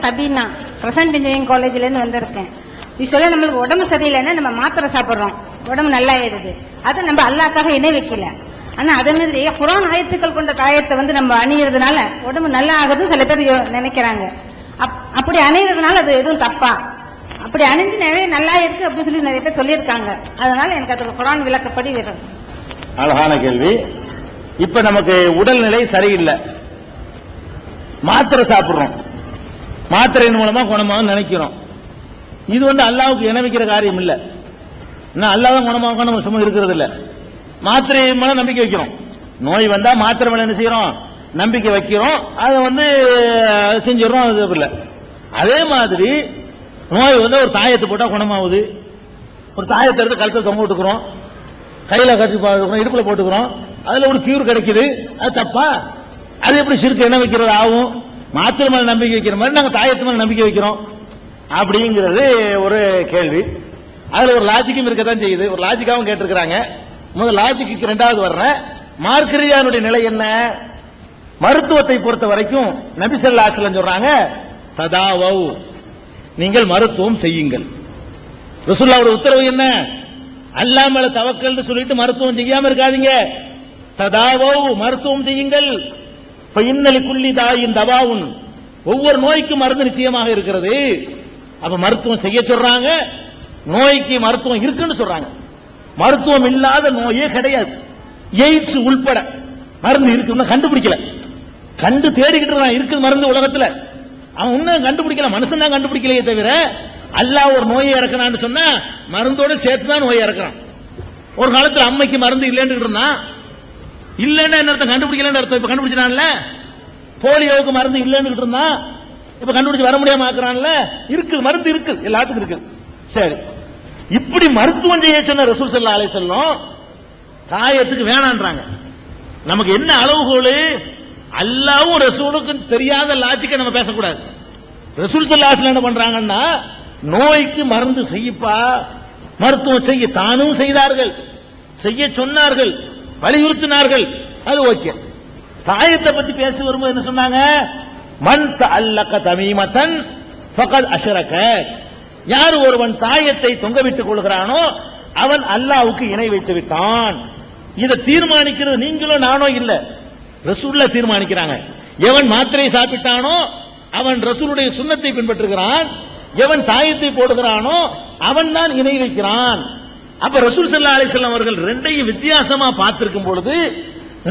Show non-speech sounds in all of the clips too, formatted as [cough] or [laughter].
Sabena present engineering காலேஜ்லேருந்து வந்திருக்கேன். யூஸ்வலா நம்மளுக்கு உடம்பு சரியில்லைன்னா நம்ம மாத்திரை சாப்பிட்றோம். உடம்பு நல்லா ஆயிடுது அதை நம்ம அல்லாக்காக இணை வைக்கல. ஆனா அதே மாதிரி குரான் ஆயத்துக்கள் கொண்ட தாயத்தை வந்து நம்ம அணியறதுனால உடம்பு நல்லா ஆகுது சில பேர் நினைக்கிறாங்க. அப்- அப்படி அணியறதுனால அது எதுவும் தப்பா? அப்படி அணிஞ்சு நிறைய நல்லா இருக்கு அப்படின்னு சொல்லி நிறைய பேர் சொல்லியிருக்காங்க. அதனால எனக்கு அது குரான் விளக்கப்படி வரும் அழகான கேள்வி. இப்ப நமக்கு உடல்நிலை சரியில்லை. மாத்திரை சாப்பிடுறோம். மாத்திரையின் மூலமா குணமாக நினைக்கிறோம். இது வந்து அல்லாவுக்கு இணைவிக்கிற காரியம் இல்ல. ஏன்னா அல்லாதான் குணமாக நம்ம சும்மா இருக்கிறது இல்ல. மாத்திரை மேல நம்பிக்கை வைக்கிறோம். நோய் வந்தா மாத்திரை மேல என்ன செய்யறோம்? நம்பிக்கை வைக்கிறோம். அதை வந்து செஞ்சிடறோம் அது இல்ல. அதே மாதிரி நோய் வந்து ஒரு தாயத்தை போட்டா குணமாகுது. ஒரு தாயத்தை எடுத்து கழுத்தை தொங்க விட்டுக்கிறோம். கையில கட்டி போட்டுக்கிறோம் இடுப்புல போட்டுக்கிறோம். அதுல ஒரு கியூர் கிடைக்குது. அது தப்பா? அது எப்படி சிறுக்கு என்ன வைக்கிறது ஆகும்? மாத்திரை மேல நம்பிக்கை வைக்கிற மாதிரி நாங்க தாயத்து மேல நம்பிக்கை வைக்கிறோம். அப்படிங்கிறது ஒரு கேள்வி. அதுல ஒரு லாஜிக்கும் இருக்கத்தான் செய்யுது. ஒரு லாஜிக்காவும் கேட்டிருக்கிறாங்க. முதல் லாஜிக்கு ரெண்டாவது வர்றேன் மார்க்கரியானுடைய நிலை என்ன? மருத்துவத்தை பொறுத்த வரைக்கும் நபிசல்லா சொல்றாங்க ததாவவ் நீங்கள் மருத்துவம் செய்யுங்கள். ரசுல்லாவோட உத்தரவு என்ன? அல்லாமல் மேல தவக்கல்னு சொல்லிட்டு மருத்துவம் செய்யாம இருக்காதீங்க. ததாவோ மருத்துவம் செய்யுங்கள். இன்னலி தாயின் தவாவுன் ஒவ்வொரு நோய்க்கும் மருந்து நிச்சயமாக இருக்கிறது. அப்ப மருத்துவம் செய்ய சொல்றாங்க. நோய்க்கு மருத்துவம் இருக்குன்னு சொல்றாங்க. மருத்துவம் இல்லாத நோயே கிடையாது. எய்ட்ஸ் உள்பட மருந்து இருக்குன்னு கண்டுபிடிக்கல. கண்டு தேடிக்கிட்டு இருக்கான் இருக்குது மருந்து உலகத்துல. அவன் இன்னும் கண்டுபிடிக்கல. மனுஷன் தான் கண்டுபிடிக்கலையே தவிர அல்லாஹ் ஒரு நோயை இறக்குறான்னு சொன்னா மருந்தோட சேர்த்து தான் நோயை இறக்குறான். ஒரு காலத்துல அம்மைக்கு மருந்து இல்லைன்னு இருந்தான். இல்லைன்னா என்ன அர்த்தம்? கண்டுபிடிக்கலன்னு அர்த்தம். இப்ப கண்டுபிடிச்சான்ல போலியோவுக்கு மருந்து இல்லைன்னு இருந்தா இப்ப கண்டுபிடிச்சு வர முடியாம ஆக்குறான்ல? இருக்கு மருந்து இருக்கு. எல்லாத்துக்கும் இருக்கு. சரி. இப்படி மருத்துவம் செய்ய சொன்ன ரசூல் செல்லா அலை செல்லும் காயத்துக்கு வேணான்றாங்க. நமக்கு என்ன அளவுகோல்? அல்லாவும் ரசூலுக்கும் தெரியாத லாஜிக்கை நம்ம பேசக்கூடாது. ரசூல் சல்லாஸ்ல என்ன பண்றாங்கன்னா நோய்க்கு மருந்து செய்யப்பா மருத்துவம் செய்ய தானும் செய்தார்கள். செய்ய சொன்னார்கள். வலியுறுத்தினார்கள். அது ஓகே. தாயத்தை பத்தி பேச வரும்போது என்ன சொன்னாங்க? மண் அல்லக்க தமிமத்தன் ஃபகத் அஷரக. யார் ஒருவன் தாயத்தை தொங்கவிட்டுக் கொள்கிறானோ அவன் அல்லாவுக்கு இணை வைத்து விட்டான். இதை தீர்மானிக்கிறது நீங்களும் நானோ இல்ல. ரசூல்ல தீர்மானிக்கிறாங்க. எவன் மாத்திரை சாப்பிட்டானோ அவன் ரசூலுடைய சுண்ணத்தை பின்பற்றுகிறான். எவன் தாயத்தை போடுகிறானோ அவன் தான் இணை வைக்கிறான். அப்ப ரசூல் சல்லா அலிசல்லாம் அவர்கள் ரெண்டையும் வித்தியாசமா பார்த்திருக்கும் பொழுது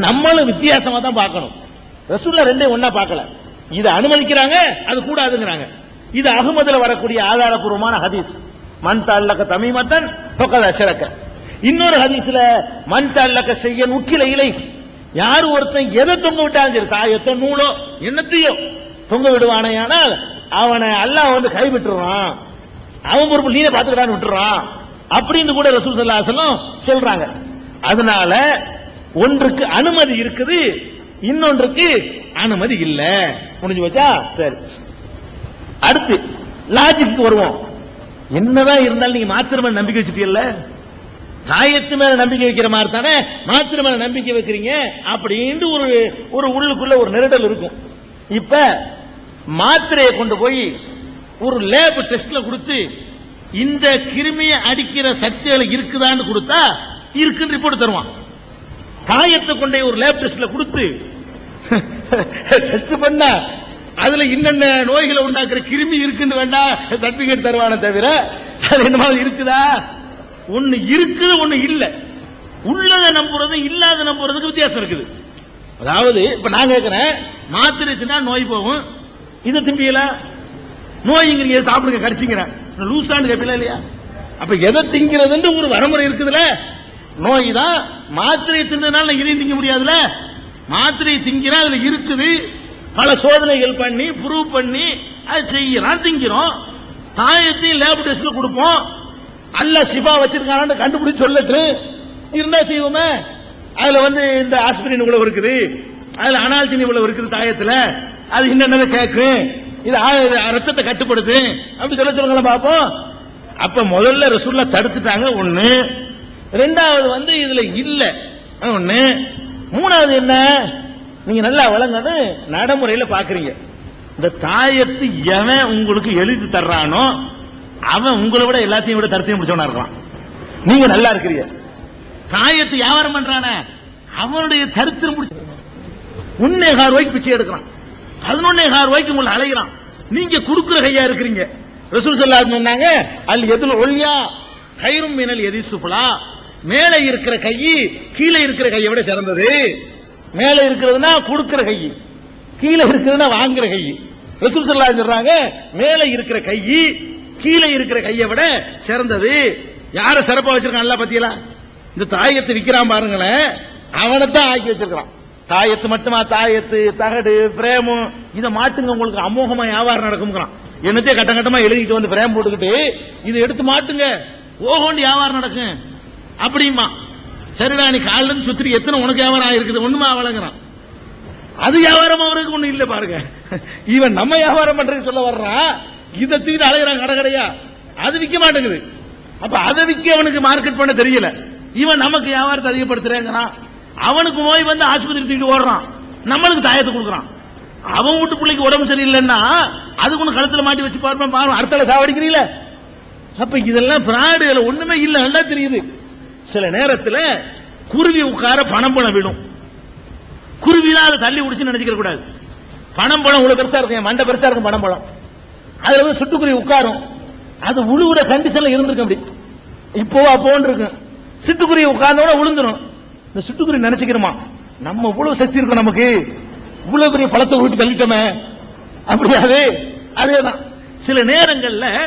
நம்மளும் வித்தியாசமா தான் பார்க்கணும். ரசூல்ல ரெண்டையும் ஒன்னா பார்க்கல. இதை அனுமதிக்கிறாங்க அது கூடாதுங்கிறாங்க. இது அகமதுல வரக்கூடிய ஆதாரபூர்வமான ஹதீஸ். மண் தல்லக்க தமிமத்தன் தொக்கத சிறக்க இன்னொரு ஹதீஸ்ல மண் தல்லக்க செய்ய நுக்கில இலை. யார் ஒருத்தன் எதை தொங்க விட்டாலும் சரி தாயத்தோ நூலோ என்னத்தையோ தொங்க விடுவானேயானால் அவனை அல்லாஹ் வந்து கைவிட்டுறான். அவன் பொறுப்பு நீனே பாத்துக்கிறான்னு விட்டுறான். அப்படின்னு கூட ரசூல் ஸல்லல்லாஹு அலைஹி சொல்றாங்க. அதனால ஒன்றுக்கு அனுமதி இருக்குது இன்னொன்றுக்கு அனுமதி இல்ல. முடிஞ்சு வச்சா சரி. அடுத்து லாஜிக்கு வருவோம். என்னதான் இருந்தாலும் நீங்க மாத்திரை நம்பிக்கை வச்சுட்டீங்கல்ல? தாயத்து மேல நம்பிக்கை வைக்கிற மாதிரி தானே? மாத்திரை மேல நம்பிக்கை வைக்கிறீங்க? அப்படின்ட்டு ஒரு ஒரு உள்ளுக்குள்ள ஒரு நெருடல் இருக்கும். இப்ப மாத்திரையை கொண்டு போய் ஒரு லேப் டெஸ்ட்ல கொடுத்து இந்த கிருமியை அடிக்கிற சக்திகள் இருக்குதான்னு கொடுத்தா இருக்குன்னு ரிப்போர்ட் தருவான். தாயத்தை கொண்டே ஒரு லேப் டெஸ்ட்ல கொடுத்து டெஸ்ட் பண்ணா அதுல என்னென்ன நோய்களை உண்டாக்குற கிருமி இருக்குன்னு வேண்டாம் சர்டிபிகேட் தருவானே தவிர அது என்ன இருக்குதா? ஒண்ணு இருக்குது ஒண்ணு இல்ல. உள்ளதை நம்புறது இல்லாத நம்புறதுக்கு வித்தியாசம் இருக்குது. அதாவது இப்ப நான் கேட்கிறேன் மாத்திரை தின்னா நோய் போகும். இதை திம்பியலாம் நோய்ங்கிறீங்க சாப்பிடுங்க கடிச்சிங்கிறேன் லூசான்னு கேட்பீங்களா இல்லையா? அப்ப எதை திங்கிறதுன்னு ஒரு வரமுறை இருக்குதுல்ல. நோய் தான் மாத்திரை நான் இதையும் திங்க முடியாதுல்ல. மாத்திரையை திங்கிற அதுல இருக்குது. பல சோதனைகள் பண்ணி ப்ரூவ் பண்ணி அது செய்யலாம் திங்கிறோம். தாயத்தையும் லேப் டெஸ்ட்ல கொடுப்போம். அல்ல சிபா வச்சிருக்கானு கண்டுபிடிச்சு சொல்லட்டு. இருந்தா செய்வோமே. அதுல வந்து இந்த ஆஸ்பிரின் இவ்வளவு இருக்குது. அதுல அனால்ஜின் இவ்வளவு இருக்குது தாயத்துல. அது என்னென்ன கேட்கும் இது ரத்தத்தை கட்டுப்படுத்து. அப்படி சொல்ல சொல்லுங்களா பார்ப்போம். அப்ப முதல்ல ரசூல்லா தடுத்துட்டாங்க ஒண்ணு. ரெண்டாவது வந்து இதுல இல்ல. ஒண்ணு. மூணாவது என்ன? நீங்க நல்லா வழங்கன்னு நடைமுறையில பாக்குறீங்க. இந்த தாயத்து எவன் உங்களுக்கு எழுதி தர்றானோ அவன் உங்களை விட எல்லாத்தையும் விட தரத்தையும் முடிச்சவனா இருக்கலாம். நீங்க நல்லா இருக்கிறீங்க. தாயத்து வியாபாரம் பண்றான. அவனுடைய தருத்திரம் முடிச்சு உன்னை ரூபாய்க்கு பிச்சை எடுக்கிறான் பதினொன்னேகால் ரூபாய்க்கு உங்களை அலைகிறான் நீங்க குடுக்குற கையா இருக்கிறீங்க. ரசூல் ஸல்லல்லாஹு சொன்னாங்க அல் எதுல ஒல்லியா கயிறும் மினல் எதி சுஃபலா. மேலே இருக்கிற கை கீழே இருக்கிற கையை விட சிறந்தது. மேலே இருக்கிறதுனா கொடுக்கிற கை கீழே இருக்கிறதுனா வாங்குற கை. ரசூல் ஸல்லல்லாஹு சொல்றாங்க மேலே இருக்கிற கை கீழே இருக்கிற கையை விட சிறந்தது. யார சிறப்பா வச்சிருக்கான் அல்ல பத்தியலா இந்த தாயத்தை விற்கிறான் பாருங்களேன் அவனைத்தான் ஆக்கி வச்சிருக்கிறான். தாயத்து மட்டுமா தாயத்து தகடு பிரேமு இதை மாட்டுங்க உங்களுக்கு அமோகமா வியாபாரம் நடக்கும்ங்கிறான். என்னத்தையும் கட்ட கட்டமா எழுதிட்டு வந்து பிரேம் போட்டுக்கிட்டு இதை எடுத்து மாட்டுங்க. ஓஹோண்டு வியாபாரம் நடக்கும். அப்படிமா சரிடா நீ காலில சுத்திரி எத்தனை உனக்கு வியாபாரம் ஆயிருக்குது ஒண்ணுமா அவளங்கிறான் அது வியாபாரம் அவருக்கு ஒண்ணு இல்ல பாருங்க. இவன் நம்ம வியாபாரம் பண்றது சொல்ல வர்றான் இதை தூக்கிட்டு அலைகிறான் கடை கடையா. அது விற்க மாட்டேங்குது. அப்ப அதை விற்க அவனுக்கு மார்க்கெட் பண்ண தெரியல. இவன் நமக்கு வியாபாரத்தை அதிகப்படுத்துறேங்கிறான். அவனுக்கு நோய் வந்து ஆஸ்பத்திரி தூக்கிட்டு ஓடுறான். நம்மளுக்கு தாயத்தை கொடுக்குறான். அவன் வீட்டு பிள்ளைக்கு உடம்பு சரியில்லைன்னா அதுக்கு ஒன்று கழுத்தில் மாட்டி வச்சு பார்ப்பேன் பாரு அடுத்தல சாவடிக்கிறீங்களே? அப்ப இதெல்லாம் பிராடு இதில் ஒண்ணுமே இல்லை நல்லா தெரியுது. சில நேரத்தில் குருவி உட்கார பணம் பணம் விடும். குருவி தான் அதை தள்ளி குடிச்சு நினைச்சிக்க கூடாது. பணம் பழம் இவ்வளவு பெருசா இருக்கும் என் மண்டை பெருசா இருக்கும் பணம் பழம் அதுல வந்து சுட்டுக்குருவி உட்காரும். அது உழுவுற கண்டிஷன்ல இருந்திருக்கும் அப்படி இப்போ அப்போன்னு இருக்கும் சிட்டுக்குருவி உட்கார்ந்தோட விழுந்துரும் இந்த சுட்டுக்குருவி நினைச்சுக்கிறோமா? நம்ம இவ்வளவு சக்தி இருக்கும் நமக்கு. இவ்வளவு பெரிய பழத்தை விட்டு தள்ளிட்டோமே. அப்படியாது அதேதான். சில நேரங்கள்ல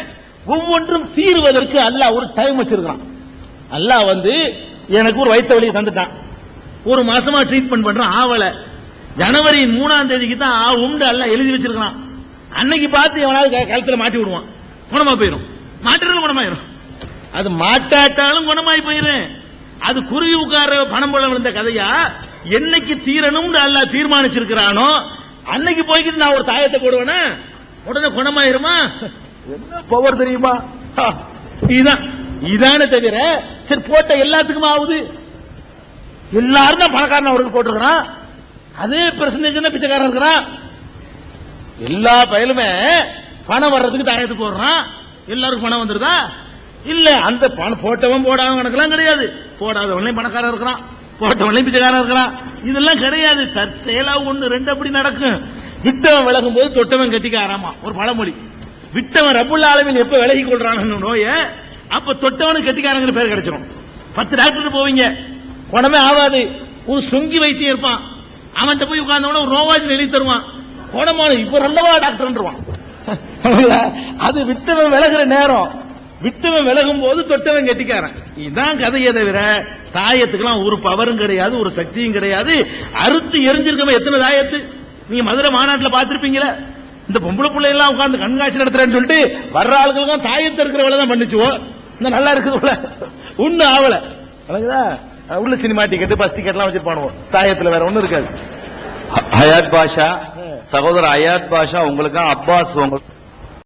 ஒவ்வொன்றும் தீர்வதற்கு அல்லாஹ் ஒரு டைம் வச்சிருக்கான் அல்லாஹ் வந்து எனக்கு ஒரு வயிற்று வழியை தந்துட்டான். ஒரு மாசமா ட்ரீட்மெண்ட் பண்றான் ஆவல. ஜனவரி மூணாம் தேதிக்கு தான் உண்டு அல்ல எழுதி வச்சிருக்கான் அன்னைக்கு பார்த்து எவனாவது க- கழுத்துல மாட்டி விடுவான். குணமா போயிடும் மாட்டினாலும் குணமாயிரும். அது மாட்டாட்டாலும் குணமாயி போயிடும் அது குருவி உட்கார பணம் போல விழுந்த கதையா? என்னைக்கு தீரணும்னு அல்லாஹ் தீர்மானிச்சிருக்கிறானோ அன்னைக்கு போய்கிட்டு நான் ஒரு தாயத்தை போடுவேனா? உடனே குணமாயிருமா? என்ன பவர் தெரியுமா? இதான் இதானே தவிர சரி போட்ட எல்லாத்துக்கும் ஆகுது? எல்லாரும் தான் பணக்காரன் அவருக்கு போட்டிருக்கிறான். அதே பெர்சன்டேஜ் தான் பிச்சைக்காரன் இருக்கிறான். எல்லா பயலுமே பணம் வர்றதுக்கு தாயத்து போடுறான் எல்லாருக்கும் பணம் வந்துருதா? இல்ல அந்த பணம் போட்டவன் போடாதவன் கணக்கெல்லாம் கிடையாது. போடாதவனையும் பணக்காரன் இருக்கிறான். போட்டவனையும் பிச்சைக்காரன் இருக்கிறான். இதெல்லாம் கிடையாது. தற்செயலா ஒண்ணு ரெண்டு அப்படி நடக்கும். விட்டவன் விலகும் போது தொட்டவன் கட்டிக்காராமா ஒரு பழமொழி. விட்டவன் ரப்புள்ள அளவில் எப்ப விலகி கொள்றான்னு நோய அப்ப தொட்டவனுக்கு கட்டிக்காரங்க பேர் கிடைச்சிடும் பத்து டாக்டர் போவீங்க. உடனே ஆகாது ஒரு சொங்கி வைத்தியம் இருப்பான். அவன்கிட்ட போய் உட்கார்ந்தவன ஒரு நோவாஜி எழுதி தருவான். குணமான இப்ப ரெண்டவா டாக்டர்ன்றான் [laughs] அது விட்டவன் விலகிற நேரம். விட்டவன் விலகும் போது தொட்டவன் கெட்டிக்காரன். இதுதான் கதையை தவிர தாயத்துக்கெல்லாம் ஒரு பவரும் கிடையாது ஒரு சக்தியும் கிடையாது. அறுத்து எரிஞ்சிருக்கவன் எத்தனை தாயத்து? நீங்க மதுரை மாநாட்டுல பார்த்திருப்பீங்களே? இந்த பொம்பளை பிள்ளை எல்லாம் உட்கார்ந்து கண்காட்சி நடத்துறேன்னு சொல்லிட்டு வர்ற ஆளுகளுக்கும் தாயத்தை இருக்கிற வேலை தான் பண்ணிச்சுவோ? இந்த நல்லா இருக்குது ஒண்ணு ஆவல. அழகுதா உள்ள சினிமா டிக்கெட் பஸ் டிக்கெட் எல்லாம் வச்சிருப்பானுவோம் தாயத்துல வேற ஒண்ணும் இருக்காது. ஹயாத் பாஷா சகோதரர் ஹயாத் பாஷா உங்களுக்கு அப்பாஸ் உங்களுக்கு